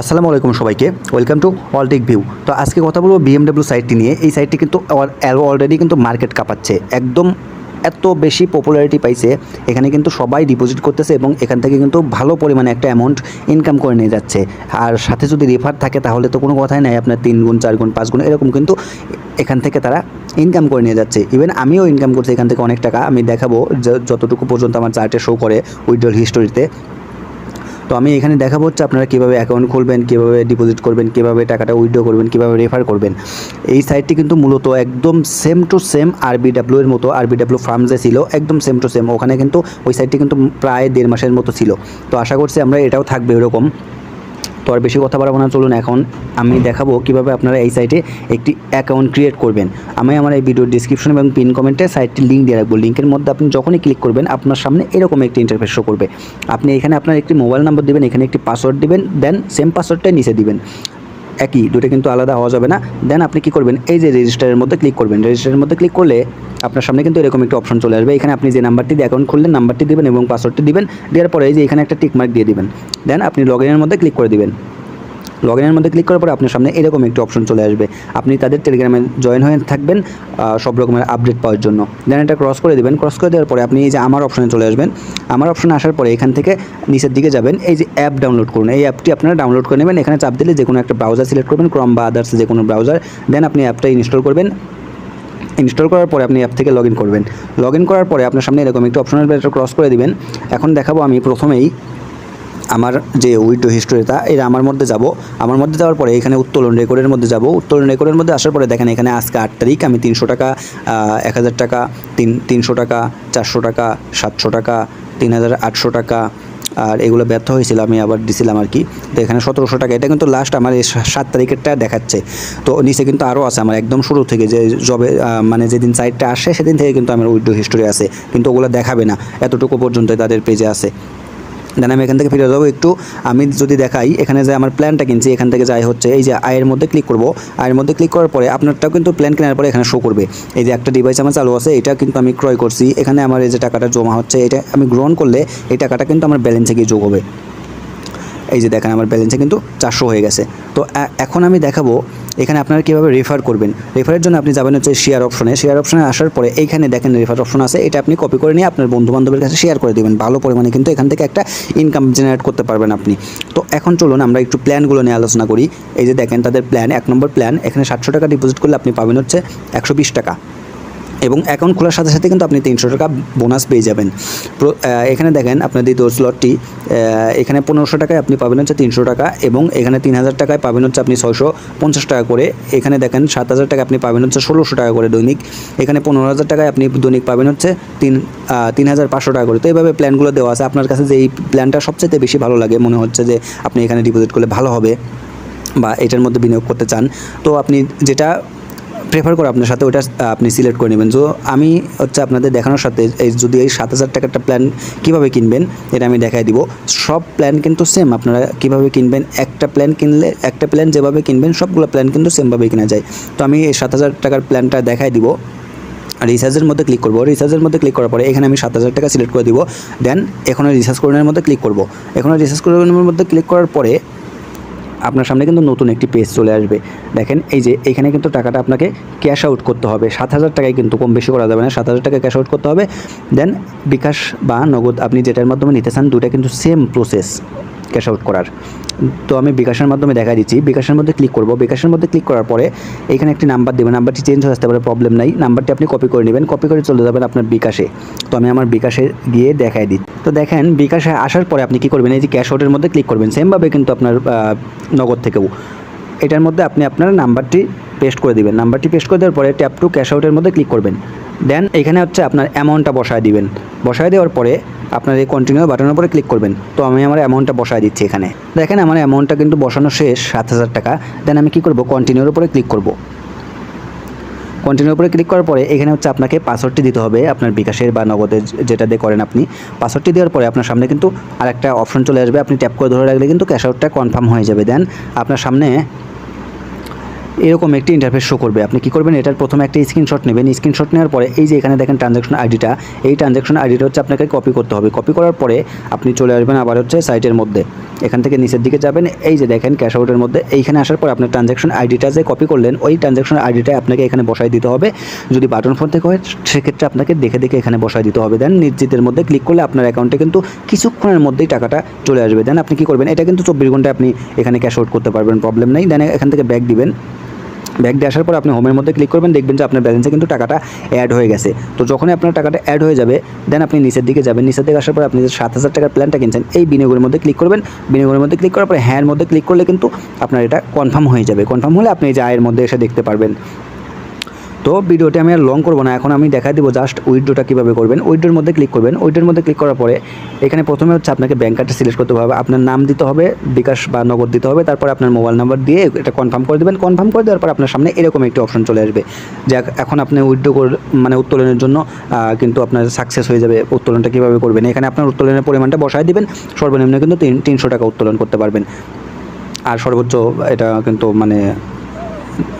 আসসালামু আলাইকুম সবাইকে ওয়েলকাম টু অলটেক ভিউ তো আজকে কথা বলব বিএমডব্লিউ সাইটটি নিয়ে। এই সাইটটি কিন্তু অলরেডি কিন্তু মার্কেট কাঁপাচ্ছে। একদম এত বেশি পপুলারিটি পাইছে। এখানে কিন্তু সবাই ডিপোজিট করতেছে এবং এখান থেকে কিন্তু ভালো পরিমাণে একটা অ্যামাউন্ট ইনকাম করে নিয়ে যাচ্ছে। আর সাথে যদি রেফার থাকে তাহলে তো কোনো কথাই নাই, আপনার তিন গুণ, চার গুণ, পাঁচ গুণ, এরকম কিন্তু এখান থেকে তারা ইনকাম করে নিয়ে যাচ্ছে। ইভেন আমিও ইনকাম করছি এখান থেকে অনেক টাকা। আমি দেখাবো যতটুকু পর্যন্ত আমার চার্টে শো করে উইড্রল হিস্টোরিতে তো আমি এখানে দেখাবো হচ্ছে আপনারা কীভাবে অ্যাকাউন্ট খুলবেন, কীভাবে ডিপোজিট করবেন, কীভাবে টাকাটা উইথড্র করবেন, কীভাবে রেফার করবেন। এই সাইটটি কিন্তু মূলত একদম সেম টু সেম আরবিডাব্লিউ এর মতো আরবিডাব্লিউ ফার্ম যে ছিল, একদম সেম টু সেম ওখানে কিন্তু ওই সাইটটি কিন্তু প্রায় দেড় মাসের মতো ছিল। তো আশা করছি আমরা এটাও থাকবে এরকম। তো আর বেশি কথা বাড়াবো না, চলুন এখন আমি দেখাবো কীভাবে আপনারা এই সাইটে একটি অ্যাকাউন্ট ক্রিয়েট করবেন। আমি আমার এই ভিডিওর ডিসক্রিপশন এবং পিন কমেন্টে সাইটটি লিঙ্ক দিয়ে রাখব। লিঙ্কের মধ্যে আপনি যখনই ক্লিক করবেন, আপনার সামনে এরকম একটি ইন্টারফেস শো করবে। আপনি এখানে আপনার একটি মোবাইল নাম্বার দেবেন, এখানে একটি পাসওয়ার্ড দেবেন দেন সেম পাসওয়ার্ডটাই নিচে দিবেন। একই দুটো কিন্তু আলাদা হওয়া যাবে না। দেন আপনি কি করবেন? এই যে রেজিস্টারের মধ্যে ক্লিক করবেন। রেজিস্টারের মধ্যে ক্লিক করলে আপনার সামনে কিন্তু এরকম একটা অপশন চলে আসবে। এখানে আপনি যে নাম্বারটি দিয়ে অ্যাকাউন্ট খুললেন নাম্বারটি দেবেন এবং পাসওয়ার্ডটি দিবেন। দেওয়ার পরে এই যে এখানে একটা টিকমার্ক দিয়ে দিবেন। দেন আপনি লগ ইনের মধ্যে ক্লিক করে দিবেন। লগ ইনের মধ্যে ক্লিক করার পরে আপনার সামনে এরকম একটি অপশন চলে আসবে। আপনি তাদের টেলিগ্রামে জয়েন হয়ে থাকবেন সব রকমের আপডেট পাওয়ার জন্য। দেন এটা ক্রস করে দেবেন ক্রস করে দেওয়ার পরে আপনি এই যে আমার অপশনে চলে আসবেন। আমার অপশনে আসার পরে এখান থেকে নিচের দিকে যাবেন। এই যে অ্যাপ ডাউনলোড করুন, এই অ্যাপটি আপনারা ডাউনলোড করে নেবেন। এখানে চাপ দিলে যে কোনো একটা ব্রাউজার সিলেক্ট করবেন ক্রম বা আদার্স যে কোনো ব্রাউজার দেন আপনি অ্যাপটা ইনস্টল করবেন। ইনস্টল করার পরে আপনি অ্যাপ থেকে লগ করবেন। লগ করার পরে আপনার সামনে এরকম একটি অপশনাল এটা ক্রস করে দিবেন। এখন দেখাবো আমি প্রথমেই আমার যে উইডো হিস্টোরিটা এটা আমার মধ্যে যাব। আমার মধ্যে যাওয়ার পরে এখানে উত্তোলন রেকর্ডের মধ্যে যাব। উত্তোলন রেকর্ডের মধ্যে আসার পরে দেখেন এখানে আজকে আট তারিখ, আমি তিনশো টাকা এক হাজার টাকা, তিন, তিনশো টাকা, চারশো টাকা, সাতশো টাকা, তিন হাজার আটশো টাকা, আর এগুলো ব্যর্থ হয়েছিল, আমি আবার দিছিলাম আর কি। তো এখানে সতেরোশো টাকা, এটা কিন্তু লাস্ট আমার সাত তারিখেরটা দেখাচ্ছে। তো নিচে কিন্তু আরও আছে, আমার একদম শুরু থেকে যে জবে মানে যেদিন সাইটটা আসে, সেদিন থেকে কিন্তু আমার উইডো হিস্টোরি আছে। কিন্তু ওগুলো দেখাবে না, এতটুকু পর্যন্ত তাদের পেজে আছে। দেন আমি এখান থেকে ফিরে যাব একটু। আমি যদি দেখাই, এখানে যে আমার প্ল্যানটা কিনছি, এখান থেকে যাই হচ্ছে, এই যে আয়ের মধ্যে ক্লিক করব। আয়ের মধ্যে ক্লিক করার পরে আপনারটাও কিন্তু প্ল্যান কেনার পরে এখানে শো করবে। এই যে একটা ডিভাইস আমার চালু আছে, এটা কিন্তু আমি ক্রয় করছি। এখানে আমার এই যে টাকাটা জমা হচ্ছে, এটা আমি গ্রহণ করলে এই টাকাটা কিন্তু আমার ব্যালেন্সে গিয়ে যোগ হবে। এই যে দেখেন আমার ব্যালেন্সে কিন্তু চারশো হয়ে গেছে। তো এখন আমি দেখাবো এখানে আপনারা কীভাবে রেফার করবেন। রেফারের জন্য আপনি যাবেন হচ্ছে শেয়ার অপশনে শেয়ার অপশনে আসার পরে এইখানে দেখেন রেফার অপশন আছে। এটা আপনি কপি করে নিয়ে আপনার বন্ধু বান্ধবের কাছে শেয়ার করে দেবেন। ভালো পরিমাণে কিন্তু এখান থেকে একটা ইনকাম জেনারেট করতে পারবেন আপনি। তো এখন চলুন আমরা একটু প্ল্যানগুলো নিয়ে আলোচনা করি। এই যে দেখেন তাদের প্ল্যান এক নম্বর প্ল্যান এখানে সাতশো টাকা ডিপোজিট করলে আপনি পাবেন হচ্ছে একশো বিশ টাকা। এবং অ্যাকাউন্ট খোলার সাথে সাথে কিন্তু আপনি তিনশো টাকা বোনাস পেয়ে যাবেন। এখানে দেখেন আপনার দ্বিতীয় স্লটটি এখানে পনেরোশো টাকায় আপনি পাবেন হচ্ছে তিনশো টাকা এবং এখানে তিন হাজার টাকায় পাবেন হচ্ছে আপনি ছয়শো পঞ্চাশ টাকা করে। এখানে দেখেন সাত হাজার টাকা আপনি পাবেন হচ্ছে ষোলোশো টাকা করে দৈনিক। এখানে পনেরো হাজার টাকায় আপনি দৈনিক পাবেন হচ্ছে তিন তিন হাজার পাঁচশো টাকা করে। তো এইভাবে প্ল্যানগুলো দেওয়া আছে। আপনার কাছে যে এই প্ল্যানটা সবচেয়ে বেশি ভালো লাগে, মনে হচ্ছে যে আপনি এখানে ডিপোজিট করলে ভালো হবে বা এটার মধ্যে বিনিয়োগ করতে চান। তো আপনি যেটা প্রেফার করে আপনার সাথে ওটা আপনি সিলেক্ট করে নেবেন। তো আমি হচ্ছে আপনাদের দেখানোর সাথে এই যদি এই সাত হাজার টাকারটা প্ল্যান কীভাবে কিনবেন, এটা আমি দেখাই দিব। সব প্ল্যান কিন্তু সেম আপনারা কীভাবে কিনবেন, একটা প্ল্যান কিনলে, একটা প্ল্যান যেভাবে কিনবেন, সবগুলো প্ল্যান কিন্তু সেমভাবেই কেনা যায়। তো আমি এই সাত হাজার টাকার প্ল্যানটা দেখাই দিব। রিচার্জের মধ্যে ক্লিক করব। রিচার্জের মধ্যে ক্লিক করার পরে এখানে আমি সাত হাজার টাকা সিলেক্ট করে দিব। দেন এখানে রিচার্জ করানোর মধ্যে ক্লিক করব। এখানে রিচার্জ করানোর মধ্যে ক্লিক করার পরে আপনার সামনে কিন্তু নতুন একটি পেজ চলে আসবে। দেখেন, এই যে এখানে কিন্তু টাকাটা আপনাকে ক্যাশ আউট করতে হবে। সাত হাজার টাকায় কিন্তু কম বেশি করা যাবে না। সাত হাজার টাকা ক্যাশ আউট করতে হবে। দেন বিকাশ বা নগদ আপনি যেটার মাধ্যমে নিতে চান দুটা কিন্তু সেম প্রসেস ক্যাশ আউট করার। তো আমি বিকাশের মাধ্যমে দেখা দিচ্ছি। বিকাশের মধ্যে ক্লিক করব। বিকাশের মধ্যে ক্লিক করার পরে এখানে একটি নাম্বার দেবেন নাম্বারটি চেঞ্জ হয়ে আসতে পারে প্রবলেম নাই। নাম্বারটি আপনি কপি করে নেবেন। কপি করে চলে যাবেন আপনার বিকাশে। তো আমি আমার বিকাশে গিয়ে দেখাই দিই তো দেখেন, বিকাশে আসার পরে আপনি কি করবেন? এই যে ক্যাশ আউটের মধ্যে ক্লিক করবেন। সেমভাবে কিন্তু আপনার নগদ থেকেও। এটার মধ্যে আপনি আপনার নাম্বারটি পেস্ট করে দিবেন। নাম্বারটি পেস্ট করে দেওয়ার পরে ট্যাপ টু ক্যাশ আউটের মধ্যে ক্লিক করবেন। দেন এখানে হচ্ছে আপনার অ্যামাউন্টটা বসায় দিবেন। বসায় দেওয়ার পরে আপনার এই কন্টিনিউ বাটনের উপরে ক্লিক করবেন। তো আমি আমার অ্যামাউন্টটা বসায় দিচ্ছি এখানে। দেখেন আমার অ্যামাউন্টটা কিন্তু বসানো শেষ, সাত হাজার টাকা। দেন আমি কী করব? কন্টিনিউর উপরে ক্লিক করব। কন্টিনিউর উপরে ক্লিক করার পরে এখানে হচ্ছে আপনাকে পাসওয়ার্ডটি দিতে হবে আপনার বিকাশের বা নগদের যেটা দিয়ে করেন আপনি। পাসওয়ার্ডটি দেওয়ার পরে আপনার সামনে কিন্তু আরেকটা অপশন চলে আসবে। আপনি ট্যাপ করে ধরে রাখলে কিন্তু ক্যাশ আউটটা কনফার্ম হয়ে যাবে। দেন আপনার সামনে এরকম একটি ইন্টারফেস শো করবে। আপনি কী করবেন? এটার প্রথমে একটা স্ক্রিনশট নেবেন। স্ক্রিনশট নেওয়ার পরে এই যে এখানে দেখেন ট্রানজাকশন আইডিটা এই ট্রানজাকশন আইডিটা হচ্ছে আপনাকে কপি করতে হবে। কপি করার পরে আপনি চলে আসবেন আবার হচ্ছে সাইটের মধ্যে। এখান থেকে নিচের দিকে যাবেন। এই যে দেখেন ক্যাশ আউটের মধ্যে। এইখানে আসার পর আপনার ট্রানজাকশন আইডিটা যে কপি করলেন, ওই ট্রানজাকশন আইডিটা আপনাকে এখানে বসাই দিতে হবে। যদি বাটন ফোন থেকে হয়, সেক্ষেত্রে আপনাকে দেখে দেখে এখানে বসাই দিতে হবে। দেন নিশ্চিতের মধ্যে ক্লিক করলে আপনার অ্যাকাউন্টে কিন্তু কিছুক্ষণের মধ্যেই টাকাটা চলে আসবে। দেন আপনি কি করবেন? এটা কিন্তু চব্বিশ ঘন্টায় আপনি এখানে ক্যাশ আউট করতে পারবেন প্রবলেম নেই। দেন এখান থেকে ব্যাক দিবেন। ব্যাক দিয়ে আসার পর আপনি হোমের মধ্যে ক্লিক করবেন, দেখবেন যে আপনার ব্যালেন্সে কিন্তু টাকাটা অ্যাড হয়ে গেছে। তো যখনই আপনার টাকাটা অ্যাড হয়ে যাবে দেন আপনি নিচের দিকে যাবেন। নিচের দিকে আসার পর আপনি যে সাত হাজার টাকার প্ল্যানটা কিনছেন, এই বিনিয়োগের মধ্যে ক্লিক করবেন। বিনিয়োগের মধ্যে ক্লিক করার পরে হ্যাঁর মধ্যে ক্লিক করলে কিন্তু আপনার এটা কনফার্ম হয়ে যাবে। কনফার্ম হলে আপনি এই যে আয়ের মধ্যে এসে দেখতে পারবেন। তো ভিডিওটি আমি আর লং করব না, এখন আমি দেখা দিব জাস্ট উইড্রোটা কীভাবে করবেন। উইড্রোর মধ্যে ক্লিক করবেন। উইড্রোর মধ্যে ক্লিক করার পরে এখানে প্রথমে হচ্ছে আপনাকে ব্যাঙ্ক কার্ডটা সিলেক্ট করতে হবে। আপনার নাম দিতে হবে, বিকাশ বা নগদ দিতে হবে, তারপর আপনার মোবাইল নাম্বার দিয়ে এটা কনফার্ম করে দেবেন। কনফার্ম করে দেওয়ার পর আপনার সামনে এরকম একটি অপশন চলে আসবে। যে এখন আপনি উইড্রো মানে উত্তোলনের জন্য কিন্তু আপনার সাকসেস হয়ে যাবে উত্তোলনটা কীভাবে করবেন। এখানে আপনার উত্তোলনের পরিমাণটা বসায় দিবেন। সর্বনিম্ন কিন্তু তিন, তিনশো টাকা উত্তোলন করতে পারবেন। আর সর্বোচ্চ এটা কিন্তু মানে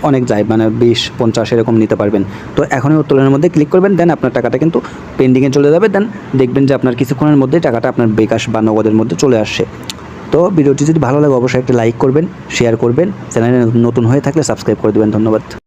অনেক যায় মানে বিশ, পঞ্চাশ এরকম নিতে পারবেন। তো এখনই উত্তোলনের মধ্যে ক্লিক করবেন দেন আপনার টাকাটা কিন্তু পেন্ডিংয়ে চলে যাবে দেন দেখবেন যে আপনার কিছুক্ষণের মধ্যে টাকাটা আপনার বিকাশ বা নগদের মধ্যে চলে আসছে। তো ভিডিওটি যদি ভালো লাগে, অবশ্যই একটা লাইক করবেন শেয়ার করবেন। চ্যানেলে নতুন হয়ে থাকলে সাবস্ক্রাইব করে দেবেন, ধন্যবাদ।